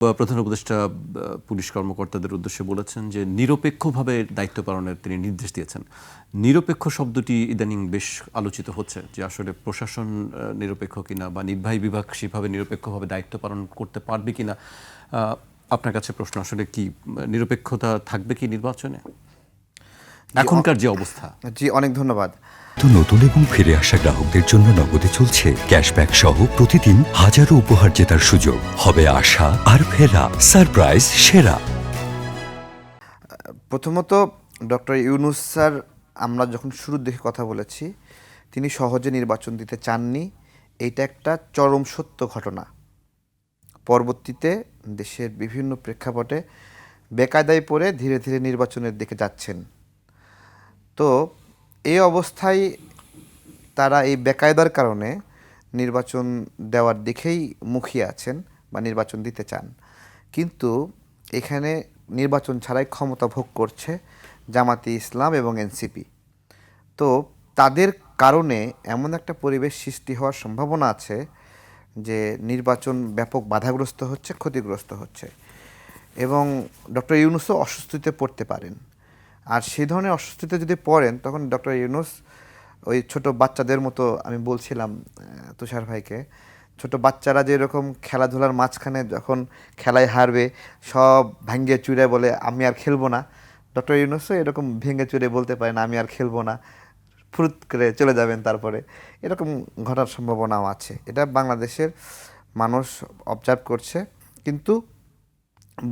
প্রধান উপদেষ্টা পুলিশ কর্মকর্তাদের উদ্দেশ্যে বলেছেন যে নিরপেক্ষভাবে দায়িত্ব পালনের তিনি নির্দেশ দিয়েছেন। নিরপেক্ষ শব্দটি ইদানিং বেশ আলোচিত হচ্ছে যে আসলে প্রশাসন নিরপেক্ষ কিনা বা নির্বাহী বিভাগ সেভাবে নিরপেক্ষভাবে দায়িত্ব পালন করতে পারবে কিনা আপনার কাছে প্রশ্ন আসলে কি? নিরপেক্ষতা থাকবে কি নির্বাচনে? এখনকার যে অবস্থা। জি অনেক ধন্যবাদ। তো নতুন এবং ফিরে আসা গ্রাহকদের জন্য নগদে চলছে ক্যাশব্যাক সহ প্রতিদিন হাজারো উপহার জেতার সুযোগ। হবে আশা আর ফেরা সারপ্রাইজ সেরা। প্রথমত ডক্টর ইউনুস স্যার আমরা যখন শুরুর দিকে কথা বলেছি তিনি সহজে নির্বাচন দিতে চাননি। এইটা একটা চরম সত্য ঘটনা। পরবর্তীতে দেশের বিভিন্ন প্রেক্ষাপটে বেকায়দায় পড়ে ধীরে ধীরে নির্বাচনের দিকে যাচ্ছেন। তো এই অবস্থায় তারা এই বেকায়দার কারণে নির্বাচন দেওয়ার দিকেই মুখিয়ে আছেন বা নির্বাচন দিতে চান। কিন্তু এখানে নির্বাচন ছাড়াই ক্ষমতা ভোগ করছে জামাতি ইসলাম এবং এনসিপি। তো তাদের কারণে এমন একটা পরিবেশ সৃষ্টি হওয়ার সম্ভাবনা আছে যে নির্বাচন ব্যাপক বাধাগ্রস্ত হচ্ছে, ক্ষতিগ্রস্ত হচ্ছে। এবং ডক্টর ইউনুসও অস্বস্তিতে পড়তে পারেন। আর সেই ধরনের অস্বস্তিতে যদি পড়েন, তখন ডক্টর ইউনুস ওই ছোট বাচ্চাদের মতো আমি বলছিলাম তুষার ভাইকে, ছোট বাচ্চারা যেরকম খেলাধুলার মাঝখানে যখন খেলায় হারবে, সব ভাঙ্গে চুরে বলে, আমি আর খেলব না। ডক্টর ইউনুসও এরকম ভেঙে চুরে বলতে পারেন, আমি আর খেলব না। ফুরুত করে চলে যাবেন তারপরে। এরকম ঘটার সম্ভাবনাও আছে। এটা বাংলাদেশের মানুষ অবজার্ভ করছে। কিন্তু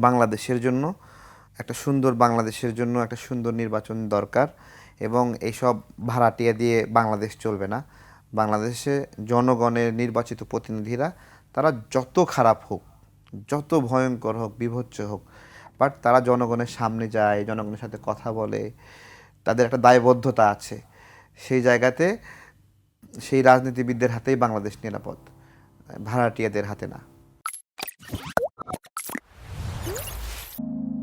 বাংলাদেশের জন্য একটা সুন্দর বাংলাদেশের জন্য একটা সুন্দর নির্বাচন দরকার এবং এইসব ভাড়াটিয়া দিয়ে বাংলাদেশ চলবে না। বাংলাদেশে জনগণের নির্বাচিত প্রতিনিধিরা, তারা যত খারাপ হোক, যত ভয়ঙ্কর হোক, বিভৎস হোক বাট তারা জনগণের সামনে যায়, জনগণের সাথে কথা বলে, তাদের একটা দায়বদ্ধতা আছে। সেই জায়গাতে সেই রাজনীতিবিদদের হাতেই বাংলাদেশ নিরাপদ, ভাড়াটিয়াদের হাতে না।